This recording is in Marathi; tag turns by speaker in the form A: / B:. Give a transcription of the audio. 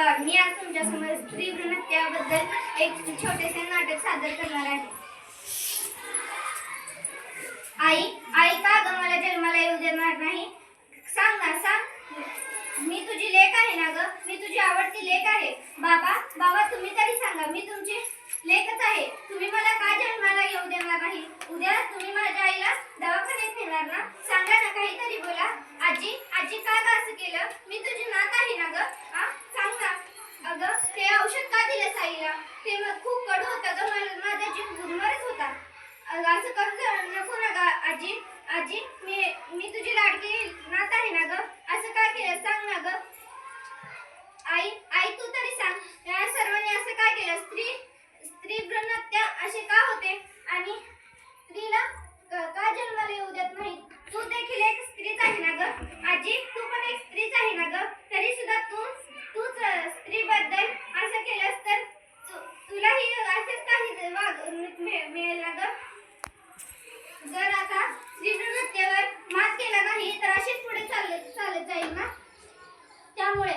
A: पवार मी आज तुमच्यासमोर स्त्री भ्रूणहत्याबद्दल एक छोटेसे नाटक सादर करणार आहे. आई आई का ग मला जन्माला येऊ देणार नाही? सांग ना सांग. मी तुझी लेख आहे ना ग? मी तुझी आवडती लेख आहे. बाबा बाबा तुम्ही तरी सांगा मी तुमची लेखच आहे. तुम्ही मला का जन्माला येऊ देणार नाही? उद्या तुम्ही माझ्या आईला दवाखान्यात नेणार ना? सांगा ना काहीतरी बोला. आजी आजी का ग असं केलं? मी तुझी नात आहे ना ग आ सांग ना अगं ते औषध का होता ते मग खूप कडू होता. ग मला माझा जीव गुदमरत होता. अगं, असं करू नको ना ग आजी. आजी मी मी तुझी लाडकी नात आहे ना ग? असं का केलं? सांग ना ग. आई आई तू तरी सांग. या सर्वांनी असं का केलं? स्त्री स्त्री भ्रूणहत्या असे का होते? आणि स्त्रीला का जन्माला येऊ देत नाही? तू देखील एक स्त्रीच आहे ना ग? आजी तू पण एक स्त्रीच आहे ना ग? तरी सुद्धा तू तूच असंच काही वागणूक मिळेल ना ग जर आता श्रीकृष्णतेवर मात केला नाही तर असेच पुढे चालले चालत जाईल ना? त्यामुळे